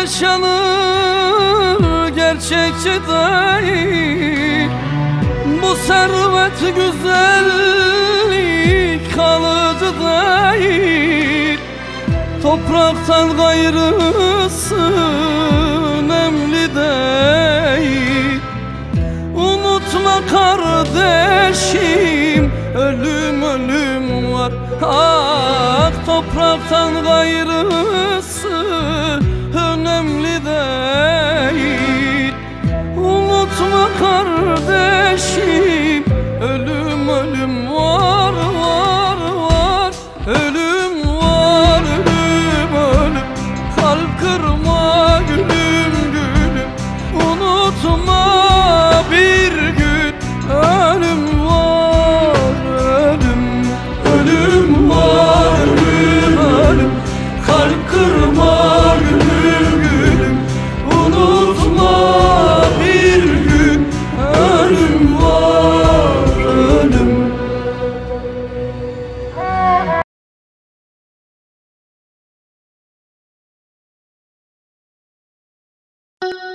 yaşanır gerçekçi dahi Bu servet güzellik kalıcı dahi Topraktan gayrısı nemli değil. Unutma kardeşim ölüm ölüm var. Ah topraktan gayrı kırma gülüm. Gülüm Unutma bir gün ölüm var ölüm